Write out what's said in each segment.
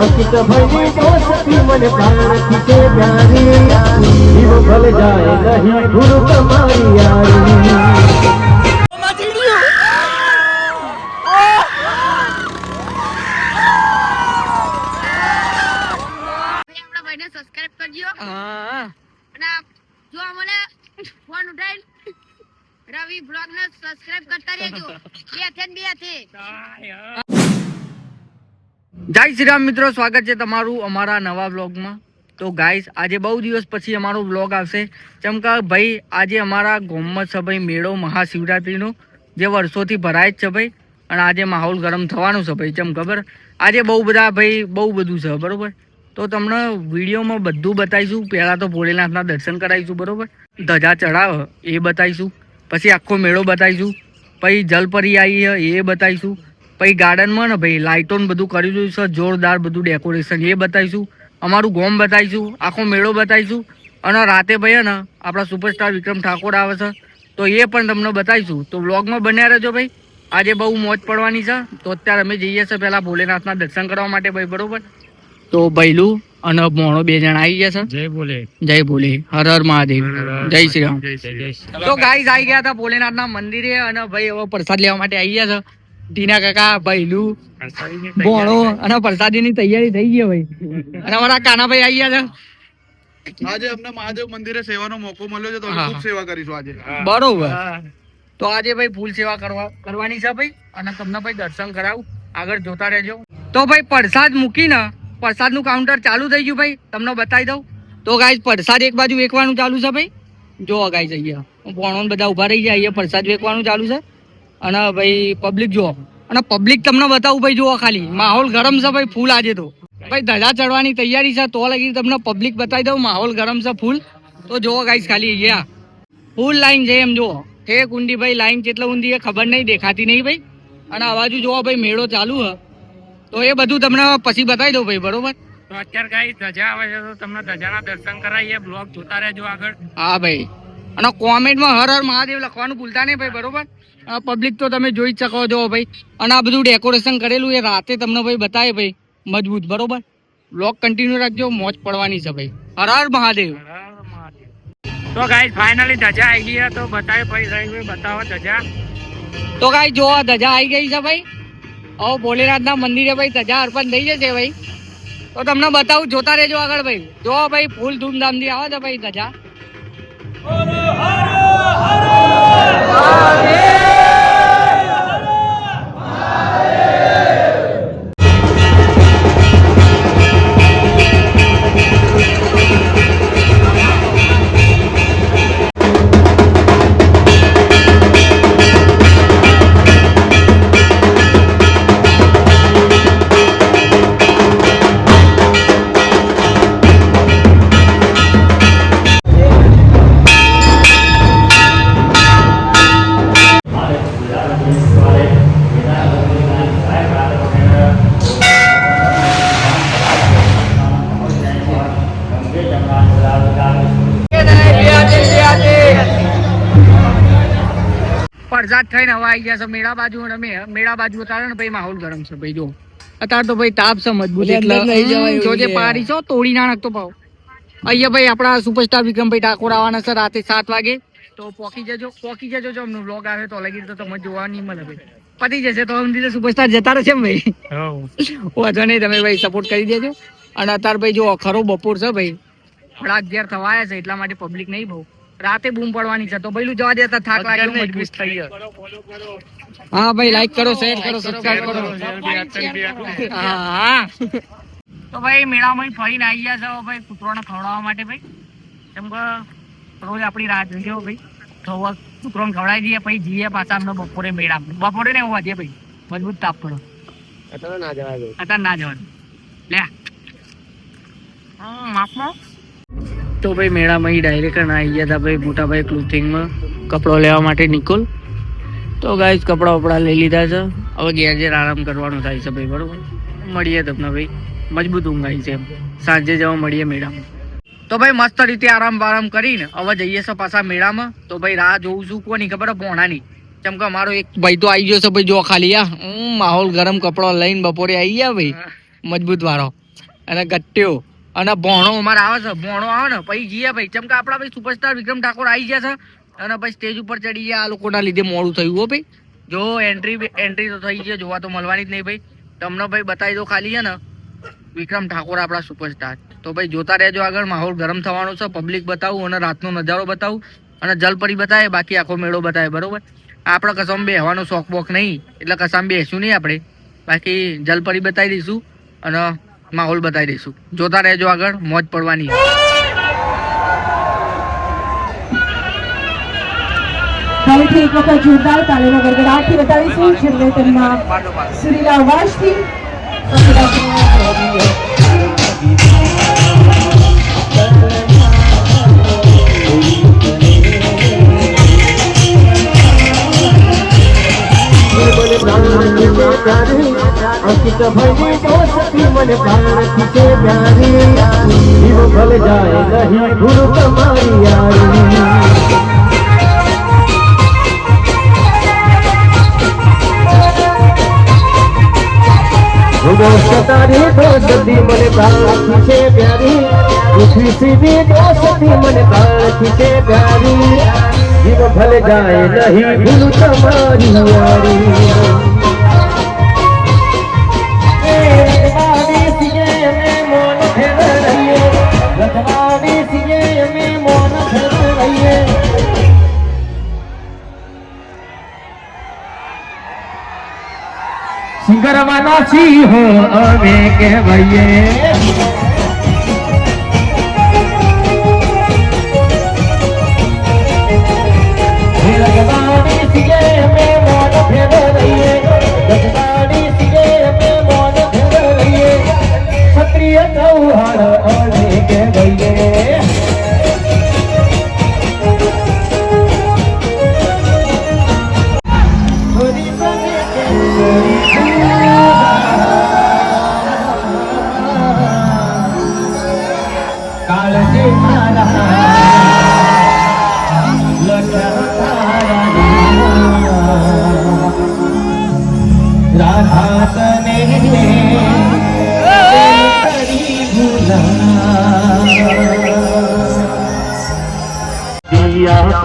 અંકિત કરજો હા અને જો અમને ફોન ઉઠાઈ રવિ બ્લોગ ને સબસ્ક્રાઇબ કરતા રહેજો બે ને બે હાથે જય શ્રી રામ મિત્રો, સ્વાગત છે તમારું અમારા નવા બ્લોગમાં તો ગાઈસ આજે બહુ દિવસ પછી અમારો બ્લોગ આવશે. ચમ કે ભાઈ, આજે અમારા ગોમત છે ભાઈ, મેળો મહાશિવરાત્રિનો, જે વર્ષોથી ભરાય જ છે ભાઈ, અને આજે માહોલ ગરમ થવાનું છે ભાઈ ચમ ખબર? આજે બહુ બધા ભાઈ, બહુ બધું છે, બરાબર? તો તમને વિડીયોમાં બધું બતાવીશું. પહેલાં તો ભોલેનાથના દર્શન કરાવીશું, બરાબર? ધજા ચઢાવ એ બતાવીશું. પછી આખો મેળો બતાવીશું. પછી જલપરી આવી એ બતાવીશું. પછી ગાર્ડનમાં ને ભાઈ લાઇટો ને બધું કરી દીધું છે જોરદાર બધું ડેકોરેશન એ બતાવીશું. અમારું ગોમ બતાવીશું આખો મેળો બતાવીશું. અને રાતે ભાઈ ને આપણા સુપરસ્ટાર વિક્રમ ઠાકોર આવે છે તો એ પણ તમને બતાવીશું. તો વ્લોગમાં બન્યા રહેજો ભાઈ. આજે બહુ મોજ પડવાની છે. તો અત્યારે અમે જઈએ છીએ પહેલાં ભોલેનાથના દર્શન કરવા માટે ભાઈ બરોબર? તો ભૈલું અને મોણો બે જણા આવી ગયા છે. જય બોલે જય બોલે હર હર મહાદેવ. જય શ્રી રામ. જય શ્રી જય તો ગાઈઝ આવી ગયા હતા ભોલેનાથના મંદિરે અને ભાઈ હવે પ્રસાદ લેવા માટે આવી ગયા છે. ટીના કાકા ભૈલું ભોણો અને પ્રસાદીની તૈયારી થઈ ગઈ ભાઈ. અને અમારા કાનાભાઈ આવી ગયા આજે અમને મહાદેવ મંદિરે સેવાનો મોકો મળ્યો છે તો ખૂબ સેવા કરીશું આજે. બરોબર. તો આજે ભાઈ ફૂલ સેવા કરવા કરવાની છે ભાઈ. અને તમને ભાઈ દર્શન કરાવું. આગળ જોતા રહેજો. તો ભાઈ પ્રસાદ મૂકીને પ્રસાદનું કાઉન્ટર ચાલુ થઈ ગયું ભાઈ. તમને બતાવી દઉં. તો ગાઈસ પ્રસાદ એક બાજુ વેકવાનું ચાલુ છે ભાઈ. જો અગાઈ અહીંયા ભોણો ને બધા ઊભા રહી જાય અહીંયા પ્રસાદ વેકવાનું ચાલુ છે. અને ભાઈ પબ્લિક જુઓ. અને પબ્લિક તમને બતાવું ભાઈ જુઓ ખાલી. માહોલ ગરમ છે ભાઈ ફૂલ આજે તો. ભાઈ ધજા ચડવાની તૈયારી છે તો લગી તમને પબ્લિક બતાવી દઉં. માહોલ ગરમ છે ફૂલ તો જુઓ ગાઈસ ખાલી અહીંયા. ફૂલ લાઈન છે એમ જુઓ. હે કુંડી ભાઈ લાઈન કેટલી ઊંધી એ ખબર નહીં દેખાતી નહીં ભાઈ. અને આ બાજુ જુઓ ભાઈ મેળો ચાલુ હ તો એ બધું તમને પછી બતાવી દઉં ભાઈ બરોબર? તો અત્યારે કઈ ધજા આવે છે તો તમને ધજાના દર્શન કરાવીએ બ્લોગ જોતા રહેજો આગળ. હા ભાઈ. અને કોમેન્ટમાં હર હર મહાદેવ લખવાનું ભૂલતા નહીં ભાઈ બરોબર? પબ્લિક તો તમે જોઈ જ શકો છો ભાઈ. અને આ બધું ડેકોરેશન કરેલું એ રાતે તમને ભાઈ બતાવે ભાઈ. મજબૂત બરોબર? લોક કન્ટિન્યુ રાખજો મોજ પડવાની છે ભાઈ. હર હર મહાદેવ. તો ગાઈસ ફાઇનલી ધજા આવી ગઈ તો બતાવે ભાઈ રહી બતાવો ધજા. તો ગાઈ જો આ ધજા આવી ગઈ છે ભાઈ. ઓ ભોલેનાથના મંદિરે ભાઈ ધજા અર્પણ થઈ જશે ભાઈ. તો તમને બતાવું જોતા રહેજો આગળ ભાઈ. જો ભાઈ ફૂલ ધૂમધામથી આવે છે ભાઈ ધજા. પ્રસાદ થઈને હવા આવી જશે મેળા બાજુ અને મેળા બાજુ અત્યારે ને ભાઈ માહોલ ગરમ છે ભાઈ જો. અત્યારે તો ભાઈ તાપ છે મજબૂત એટલે હમ, જોજે પારી છો તોડી ના નાખતો ભાવ અહીંયા ભાઈ આપણા સુપરસ્ટાર વિક્રમભાઈ ઠાકોર આવવાના છે રાતે સાત વાગે. તો પોકી જજો પોકી જજો જો અમનું બ્લોગ આવે તો લગી તો તમે જોવા નહીં મળે ભાઈ. પતી જશે તો અમને સુપરસ્ટાર જતા રહેશે એમ ભાઈ. વાંધો નહીં તમે ભાઈ સપોર્ટ કરી દેજો. અને અત્યારે ભાઈ જો ખરો બપોર છે ભાઈ. થોડા અગિયાર થવા આવ્યા છે એટલા માટે પબ્લિક નહીં બહુ. રાતે બૂમ પડવાની છે. તો પેલું જવા દેતા થાક લાગ્યો મજબૂત થઈ ગયો. હા ભાઈ લાઈક કરો શેર કરો સબસ્ક્રાઇબ કરો હા હા તો ભાઈ મેળામાં ફરીને આવી ગયા છો ભાઈ કૂતરોને ખવડાવવા માટે ભાઈ. કેમ કે રોજ આપણી રાહ જોઈએ ભાઈ. તો કૂતરોને ખવડાવી દઈએ પછી જઈએ પાછા અમને બપોરે મેળા. બપોરે ને હોવા દે ભાઈ. મજબૂત તાપ પડો. અત્યારે ના જવાનું લે હમ, માપમાં તો ભાઈ મેળામાં ડાયરેક્ટ આવી ગયા હતા ભાઈ મોટા ભાઈ ક્લોથિંગમાં કપડો લેવા માટે નિકોલ. તો ગાઈસ કપડા વપડા લઈ લીધા છે. હવે ઘેર ઘેર આરામ કરવાનો થાય છે ભાઈ બરાબર? મળીએ તમને ભાઈ. મજબૂત ઊંઘ આવી છે એમ. સાંજે જવા મળીએ મેળામાં. તો ભાઈ મસ્ત રીતે આરામ બારામ કરીને હવે જઈએ છે પાછા મેળામાં. તો ભાઈ રાહ જોઉં છું કોની ખબર? પોણાની. કેમ કે અમારો એક ભાઈ તો આવી ગયો છે ભાઈ જો ખાલી આ હું માહોલ ગરમ કપડો લઈને બપોરે આવી ગયા ભાઈ. મજબૂત વાળો અને ગટ્ટ્યો અને ભોણો અમારે આવે છે, ભોણો આવે ને, પછી જઈએ ભાઈ. ચમકે આપણા ભાઈ સુપરસ્ટાર વિક્રમ ઠાકોર આવી ગયા છે અને પછી સ્ટેજ ઉપર ચડી ગયા, આ લોકોના લીધે મોડું થયું હો ભાઈ. જો એન્ટ્રી એન્ટ્રી તો થઈ છે, જોવા તો મળવાની જ નહીં ભાઈ. તમને ભાઈ બતાવી દો ખાલી છે ને, વિક્રમ ઠાકોર આપણા સુપરસ્ટાર તો ભાઈ જોતા રહેજો આગળ, માહોલ ગરમ થવાનો છે પબ્લિક બતાવું અને રાતનો નજારો બતાવું. અને જલપરી બતાવે, બાકી આખો મેળો બતાવે, બરોબર? આપણે કસામ બેહવાનો શોખ બોખ નહીં, એટલે કસામ બેસું નહીં આપણે. બાકી જલપરી બતાવી દઈશું અને માહોલ બતાવી દઈશું. જોતા રહેજો આગળ મોજ પડવાની ફરીથી એક વખત જોરદાર તાલીમો ગરગડાટથી બતાવીશું. છેલ્લે તેમના સુરીલા અવાજથી. પ્યારી અંકિત ભયની દોસ્તી મને પ્રાણ ખીચે પ્યારી જીવ ભલે જાય નહીં ભૂલ તમારી યારી તારી દોસ્તી મને પ્રાણ ખીચે પ્યારી પૃથ્વી સીધી દોસ્તી મને પ્રાણ ખીચે પ્યારી જીવ ભલે જાય નહીં ભૂલ તમારી યારી. સિંગરવાના સિંહો અમે કહેવાઈએ. રજવાડી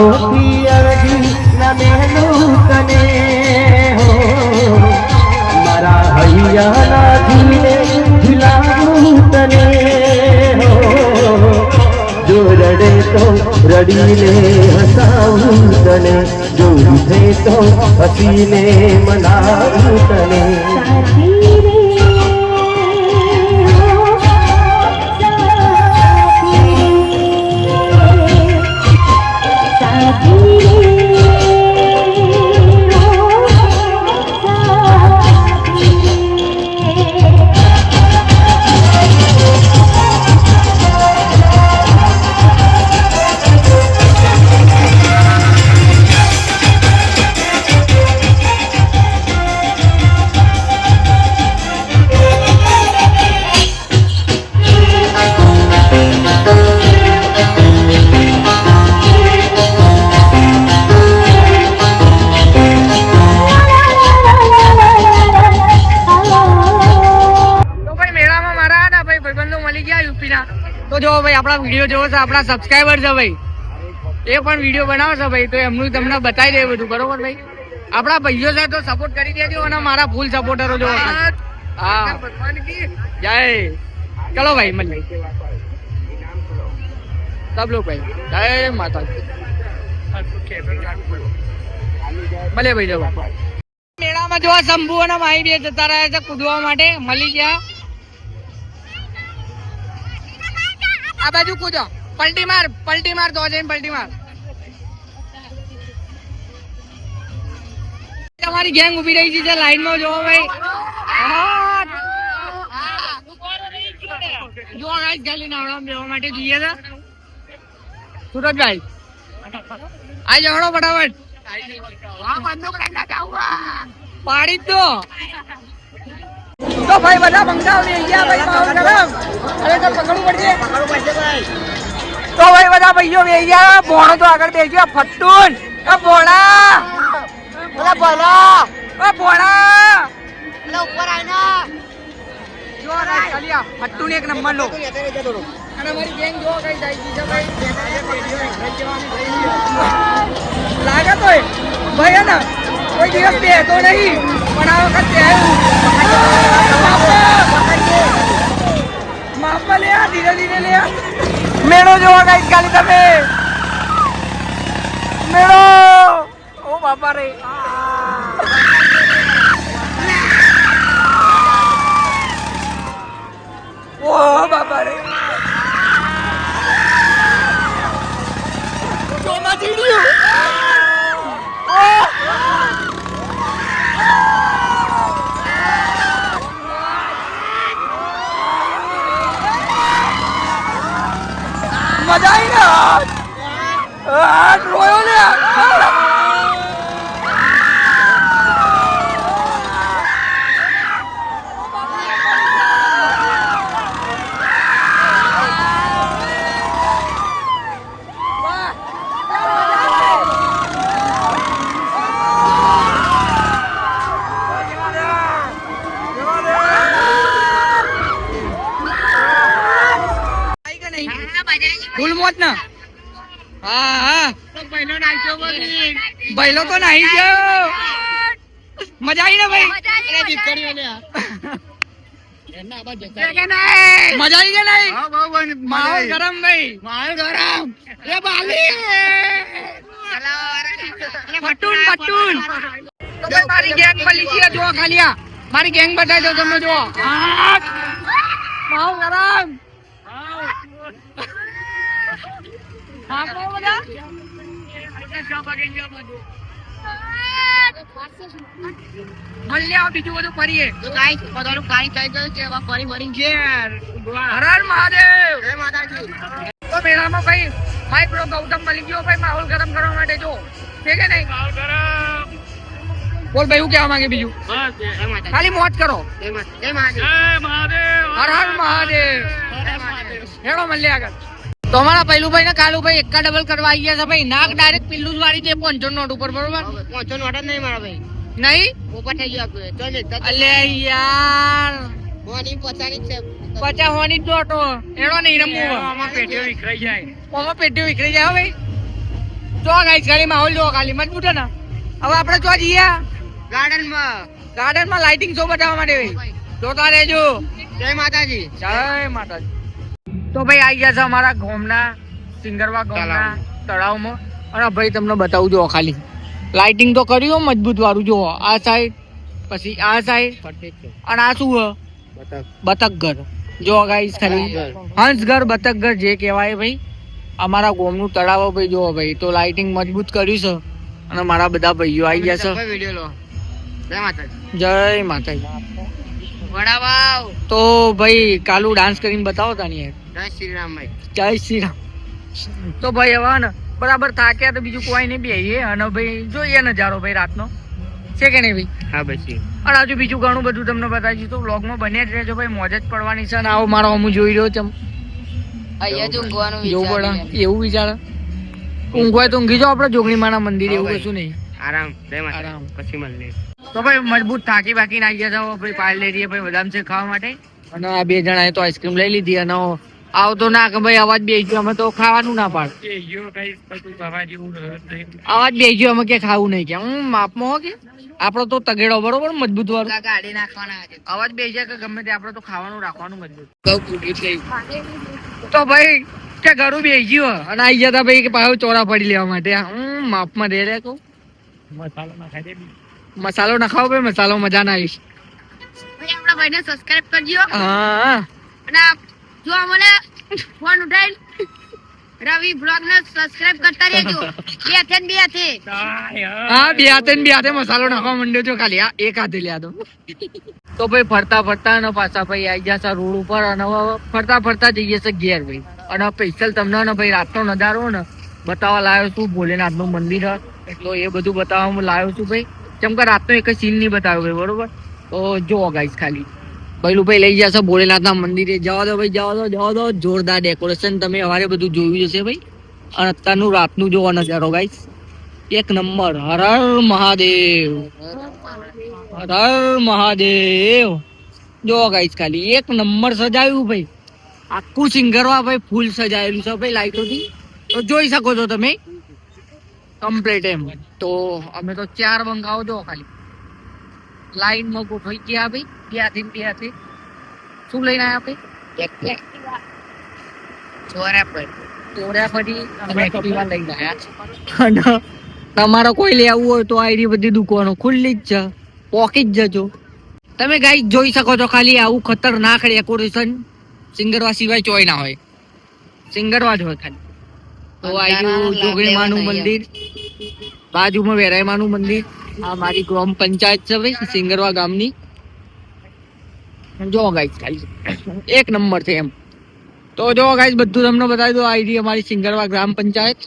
દિયા કો પિયરજી ન મહેલું તને હો મારા હૈયા ના જીને ઝુલાવું તને જો રડે તો રડીને હસાવું તને જો રૂઠે તો હસીને મનાવું તને જોવો છો આપણા સબસ્ક્રાઈબર છે ભાઈ. એ પણ વીડિયો બનાવશો ભાઈ, તો એમનું તમને બતાવી દે બધું. બરોબર ભાઈ? આપણા ભાઈઓ છે તો સપોર્ટ કરી દેજો અને મારા ફૂલ સપોર્ટરો જો હા. જય. ચલો ભાઈ, મળીએ. સબ લોગ ભાઈ. જય માતાજી. ભલે ભાઈ જવા મેળામાં જોવા શંભુ અને માહી બે જતા રહ્યા છે કૂદવા માટે. મળી ગયા. આ બાજુ કૂદો. પલટી માર પલટી માર તો જઈને પલટી માર. તમારી ગેંગ ઊભી રહી છે લાઈનમાં જોવો ભાઈ. જો ગાઈસ ગાલી માટે જઈએ છે. સુરજભાઈ. આ જવડો ફટાફટ પાડી દો. તો ભાઈ બધા મંગાવ લઈ ગયા ભાઈ માહોલ ગરમ. અરે તો પકડવું પડશે. તો ભાઈ બધા ભાઈઓ બે ગયા ભોણો તો આગળ બે ગયો. ફટ્ટુન એ ભોળા ઓલા એ ઓ ભોળા ઉપર આવીને જો રે ચાલ્યા આ. એક નંબર લો. અને મારી ગેંગ જો કઈ જાય છે ભાઈ. લાગે તો ભાઈ હે ને કોઈ દિવસ બેહતો નહીં. પણ આ વખત બેહ્યું માપમાં લે આ ધીરે ધીરે લે આ. મેળો જોવા કઈ ખાલી તમે મેળો ઓ બાપા રે ઓ બાપા તો નાહી ગયો મજા આવી ને ભાઈ મજા આવી, મજા આવી. કે નહીં માહોલ ગરમ ભાઈ માહોલ ગરમ એ બાલી પટુન પટુન મારી ગેંગ પલી જો ખાલી મારી ગેંગ બતાવી દો તમે જો માહોલ ગરમ હા બધા મળીએ બીજું બધું ફરીએ. કાઈ બધાનું કાઈ થઈ ગયું છે. હવે ફરી ફરી ઘેર. હર હર મહાદેવ! જય માતાજી. તો મેળામાં ભાઈ માઇક્રો ગૌતમ મળી ગયો ભાઈ માહોલ ગરમ કરવા માટે જો. છે કે નહીં? બોલ ભાઈ હું કહેવા માંગે બીજું? ખાલી મોજ કરો. જય મહાદેવ. હર હર મહાદેવ. હેડો મલ્યા આગળ. તો અમારા પહેલું ભાઈ ને કાલુ ભાઈ એકા ડબલ કરવા આવી ગયા છે ભાઈ. નાક ડાયરેક્ટ પિલ્લું જ વાળી છે પોંચો નોટ ઉપર બરોબર? હવે નોટ નહીં મારા ભાઈ. નહીં? ઉપર થઈ ગયું આપણું. તો ને, તો તો અલે યાર. મોની પોતાની છે. પચાસ હોની નોટો હેડો નહીં રમવું આમાં પેટીઓ વિખરાઈ જાય. ઓમાં પેટીઓ વિખરી જાય ભાઈ. જો ગાઈસ ખાલી માહોલ જો ખાલી મજબૂત ને. હવે આપણે જો જઈએ. ગાર્ડનમાં. ગાર્ડનમાં લાઇટિંગ શો બતાવવા માટે જોતા રહેજો. જય માતાજી. જય માતાજી. તો ભાઈ આવી ગયા છે અમારા ગોમના સિંગરવા ગોમના તળાવમાં. અને ભાઈ તમને બતાવું જો ખાલી. લાઇટિંગ તો કર્યું મજબૂત વાળું જો આ સાઈડ પછી આ સાઈડ અને આ શું બતક ઘર જો ગાઈસ ખાલી હંસ ઘર બતક ઘર જે કહેવાય ભાઈ. અમારા ગોમનું તળાવ ભાઈ જો ભાઈ. તો લાઇટિંગ મજબૂત કર્યું છે. અને મારા બધા ભાઈઓ આવી ગયા છે. જય માતાજી. જય માતાજી. વડાવાવ તો ભાઈ કાલુ ડાન્સ કરીને બતાવો તાની જય શ્રી રામ ભાઈ. જય શ્રી રામ તો ભાઈ હવે ને બરાબર થાક્યા તો બીજું કોઈ નહીં બેહીએ. અને ભાઈ જોઈએ નજારો ભાઈ રાતનો. છે કે નહીં ભાઈ? હા ભાઈ અને હજુ બીજું ઘણું બધું તમને બતાવી તો વ્લોગમાં બન્યા જ રહેજો ભાઈ. મોજ જ પડવાની છે. અને આવો મારો અમુ જોઈ રહ્યો છે. અહીંયા જ ઊંઘવાનું પડે એવું વિચારે. ઊંઘવાય તો ઊંઘી જાઓ આપણે. જોગણી માના મંદિર એવું કશું નહીં. આરામ. આરામ. પછી મળીએ. તો ભાઈ મજબૂત થાકી બાકી આવી ગયા છો ભાઈ રહીએ ભાઈ બદામ છે ખાવા માટે. અને આ બે જણાએ તો આઈસ્ક્રીમ લઈ લીધી અને આવતો ના કે ભાઈ અવાજ બે ગયો અમે તો ખાવાનું ના પાડ. અવાજ બે ગયો અમે કે ખાવું નહીં કે. હું માપમાં હો કે? આપણો તો તગેડો બરોબર મજબૂત વાળો. ગાડી નાખવાના અવાજ બે ગયા કે ગમે તે આપણે તો ખાવાનું રાખવાનું મજબૂત. ઘઉં ફૂટી ગયું તો ભાઈ કે ઘરું બે ગયો અને આવી જતા ભાઈ કે પાછું ચોરા પડી લેવા માટે. હું માપમાં રે રે કહું. મસાલો નાખાઈ દે બી. મસાલો નખાવો ભાઈ મસાલો મજા ના આવીશ. ભાઈ આપણા ભાઈને સબસ્ક્રાઇબ કરજો. હા. અને જો અમને ફોન ઉઠાઈ રવિ બ્લોગ ને સબસ્ક્રાઇબ કરતા રહેજો. બે હાથે બે હાથે. હા બે હાથે બે હાથે મસાલો નાખવા માંડ્યો છો ખાલી આ એક હાથે લ્યા તો. તો ભાઈ ફરતા ફરતા અને પાછા ભાઈ આવી ગયા છે રોડ ઉપર અને ફરતા ફરતા જઈએ છે ઘેર ભાઈ. અને સ્પેશિયલ તમને ને ભાઈ રાતનો નજારો ને બતાવવા લાવ્યો છું ભોલેનાથનું મંદિર એટલે એ બધું બતાવવા હું લાવ્યો છું ભાઈ. કેમ કે રાતનો એક સીન નહીં બતાવ્યો ભાઈ, બરોબર? તો જો ગાઈસ ખાલી. પહેલું ભાઈ લઈ જશો ભોળેનાથના મંદિરે. જવા દો ભાઈ, જવા દો જવા દો. જોરદાર ડેકોરેશન તમે અમારે બધું જોયું જશે ભાઈ. અને અત્યારનું રાતનું જોવા નજારો ગાઈસ એક નંબર. હર હર મહાદેવ. હર હર મહાદેવ. જો ગાઈસ ખાલી. એક નંબર સજાયું ભાઈ. આખું સિંગરવા ભાઈ ફૂલ સજાયેલું છે ભાઈ લાઈટોથી. તો જોઈ શકો છો તમે. કમ્પ્લીટ એમ. તો અમે તો ચાર બંગાઓ જો ખાલી. લાઈનમાં ગોઠવાઈ ગયા ભાઈ. ત્યાંથી ત્યાંથી. શું લઈને આવ્યા પર ચોર્યા પછી અમે એક્ટિવા લઈને આવ્યા અને તમારે કોઈ લેવું હોય તો આઈડી બધી દુકાનો ખુલ્લી જ છે. પોકી જ જજો. તમે ગાઈ જોઈ શકો છો ખાલી આવું ખતરનાક ડેકોરેશન સિંગરવા સિવાય ચોય ના હોય. સિંગરવા જ હોય ખાલી. તો આયુ જોગણીમાનું મંદિર બાજુમાં વેરાયમાનું મંદિર આ મારી ગ્રામ પંચાયત છે ભાઈ સિંગરવા ગામની. જો ગાઈસ ખાલી એક નંબર છે એમ. તો જો ગાઈસ બધું તમને બતાવી દો આઈડી અમારી સિંગરવા ગ્રામ પંચાયત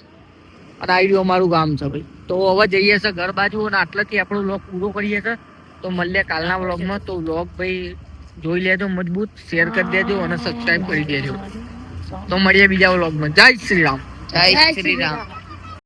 અને આઈડી અમારું ગામ છે ભાઈ. તો હવે જઈએ છે ઘર બાજુ અને આટલાથી આપણો લોક પૂરો કરીએ છે. તો મળીએ કાલના વ્લોગમાં. તો વ્લોગ ભાઈ જોઈ લેજો મજબૂત શેર કરી દેજો અને સબસ્ક્રાઈબ કરી દેજો. તો મળીએ બીજા વ્લોગમાં. જય શ્રી રામ. જય શ્રી રામ.